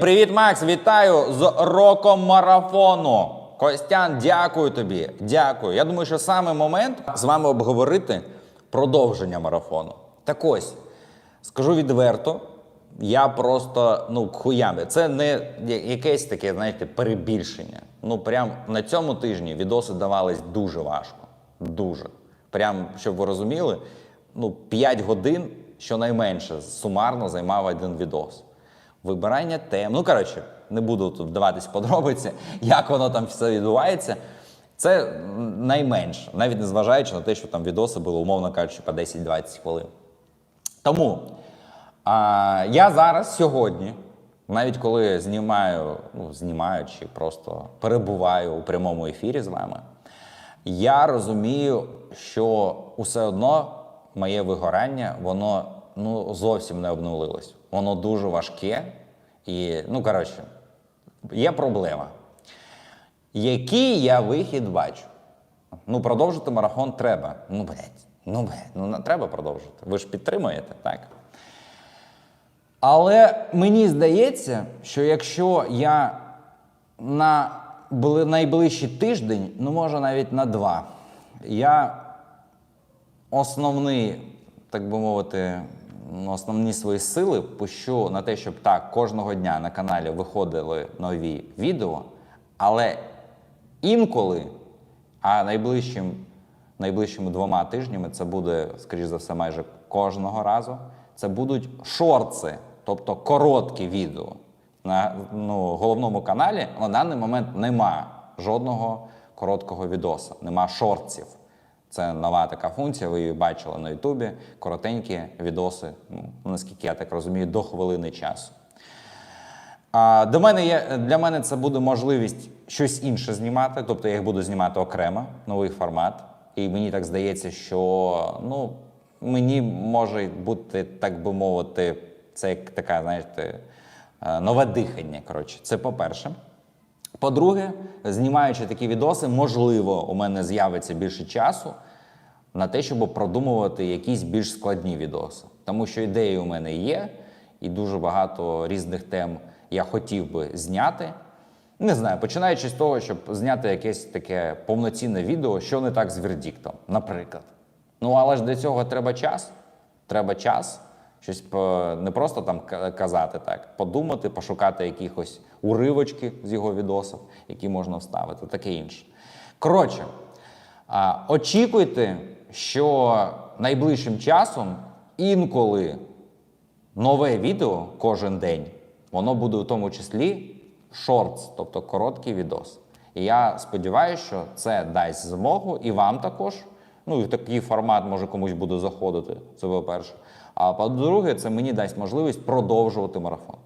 Привіт, Макс! Вітаю з роком марафону. Костян, дякую тобі. Дякую. Я думаю, що саме момент з вами обговорити продовження марафону. Так ось, скажу відверто, я просто ну хуями. Це не якесь таке, знаєте, перебільшення. Ну, прям на цьому тижні відоси давались дуже важко. Дуже. Прям, щоб ви розуміли, ну, 5 годин щонайменше сумарно займав один відос. Вибирання тем. Ну, коротше, не буду тут вдаватись подробиці, як воно там все відбувається. Це найменше, навіть незважаючи на те, що там відоси були, умовно кажучи, по 10-20 хвилин. Тому а, я зараз сьогодні, навіть коли знімаю, ну, знімаю чи просто перебуваю у прямому ефірі з вами, я розумію, що усе одно моє вигорання, воно ну, зовсім не обнулилось. Воно дуже важке. І, ну, коротше, є проблема. Який я вихід бачу? Ну, продовжити марафон треба. Ну, блядь, ну, блядь, ну треба продовжити. Ви ж підтримуєте, так? Але мені здається, що якщо я на найближчий тиждень, ну може навіть на два, я основний, так би мовити, ну, основні свої сили пущу на те, щоб так кожного дня на каналі виходили нові відео, але інколи, а найближчим, найближчими двома тижнями це буде, скоріш за все, майже кожного разу. Це будуть шорти, тобто короткі відео. На ну, головному каналі на даний момент нема жодного короткого відоса, нема шортів. Це нова така функція, ви її бачили на Ютубі. Коротенькі відоси, ну, наскільки я так розумію, до хвилини часу. А до мене є, для мене це буде можливість щось інше знімати, тобто я їх буду знімати окремо, новий формат. І мені так здається, що ну, мені може бути, так би мовити, це як така, знаєте, е, нове дихання. Коротше, це по-перше. По-друге, знімаючи такі відоси, можливо, у мене з'явиться більше часу на те, щоб продумувати якісь більш складні відоси. Тому що ідеї у мене є, і дуже багато різних тем я хотів би зняти. Не знаю, починаючи з того, щоб зняти якесь таке повноцінне відео, що не так з вердіктом, наприклад. Ну, але ж для цього треба час. Треба час. Щось по- не просто там казати так, подумати, пошукати якихось уривочки з його відосів, які можна вставити, таке інше. Коротше, очікуйте, що найближчим часом інколи нове відео кожен день, воно буде у тому числі шортс, тобто короткий відос. І я сподіваюся, що це дасть змогу і вам також. Ну і такий формат може комусь буде заходити. Це по-перше. А по-друге, це мені дасть можливість продовжувати марафон.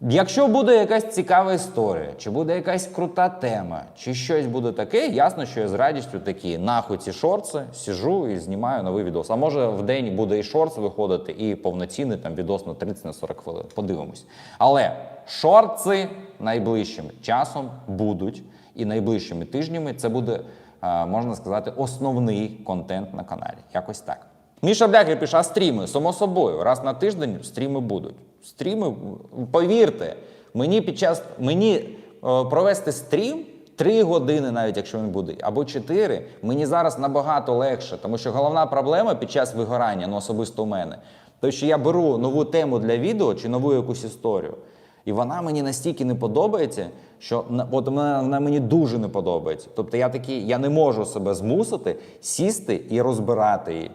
Якщо буде якась цікава історія, чи буде якась крута тема, чи щось буде таке, ясно, що я з радістю такі нахуй ці шорти, сіжу і знімаю новий відос. А може в день буде і шортс виходити, і повноцінний там відос на 30-40 хвилин. Подивимось. Але шорти найближчим часом будуть, і найближчими тижнями це буде, можна сказати, основний контент на каналі. Якось так. Міша Блякер пише, а стріми, само собою, раз на тиждень стріми будуть. Стріми, повірте, мені під час мені е, провести стрім три години, навіть якщо він буде, або чотири, мені зараз набагато легше, тому що головна проблема під час вигорання, ну особисто у мене, то що я беру нову тему для відео чи нову якусь історію. І вона мені настільки не подобається, що от вона, вона мені дуже не подобається. Тобто я такий, я не можу себе змусити сісти і розбирати її.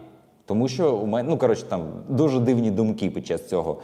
Тому що у мене, ну коротше, там дуже дивні думки під час цього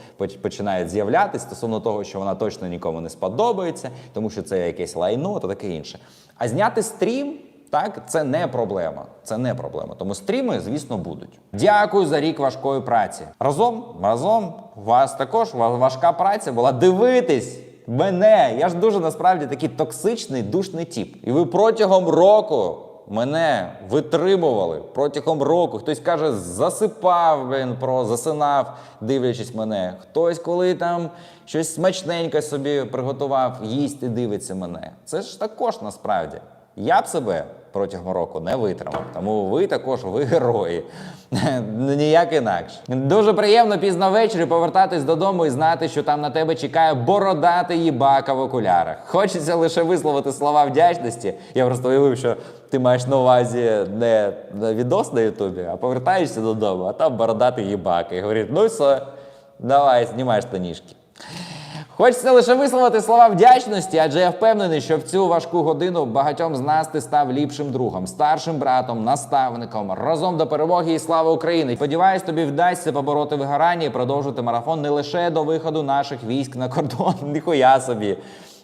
починають з'являтися стосовно того, що вона точно нікому не сподобається, тому що це якесь лайно та таке інше. А зняти стрім, так, це не проблема. Це не проблема. Тому стріми, звісно, будуть. Дякую за рік важкої праці. Разом, разом, у вас також важка праця була. Дивитись мене. Я ж дуже насправді такий токсичний, душний тіп. І ви протягом року мене витримували протягом року. Хтось каже, засипав він про засинав, дивлячись мене. Хтось, коли там щось смачненьке собі приготував, їсть і дивиться мене. Це ж також насправді. Я б себе протягом року не витримав. Тому ви також ви герої. Ніяк інакше. Дуже приємно пізно ввечері повертатись додому і знати, що там на тебе чекає бородатий їбака в окулярах. Хочеться лише висловити слова вдячності. Я просто уявив, що ти маєш на увазі не відос на Ютубі, а повертаєшся додому, а там бородатий їбака. І говорить, ну все, давай, знімай штанішки. Хочеться лише висловити слова вдячності, адже я впевнений, що в цю важку годину багатьом з нас ти став ліпшим другом, старшим братом, наставником, разом до перемоги і слава Україні. Сподіваюсь, тобі вдасться побороти вигорання і продовжити марафон не лише до виходу наших військ на кордон. Ніхуя собі.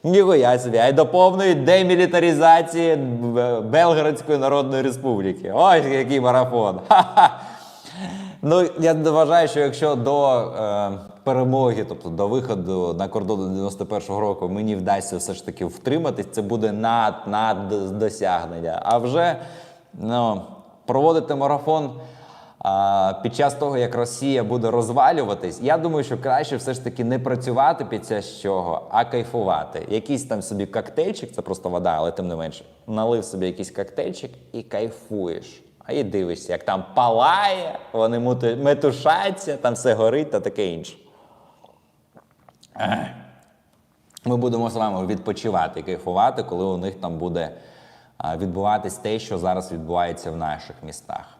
Ніхуя собі, а й до повної демілітаризації Б- Белградської Народної Республіки. Ось який марафон. Ха-ха. Ну, я вважаю, що якщо до е, перемоги, тобто до виходу на кордон 91-го року, мені вдасться все ж таки втриматись, це буде над, над досягнення. А вже ну, проводити марафон під час того, як Росія буде розвалюватись, я думаю, що краще все ж таки не працювати під час чого, а кайфувати. Якийсь там собі коктейльчик, це просто вода, але тим не менше, налив собі якийсь коктейльчик і кайфуєш. А і дивишся, як там палає, вони метушаться, там все горить та таке інше. Ми будемо з вами відпочивати, кайфувати, коли у них там буде відбуватись те, що зараз відбувається в наших містах.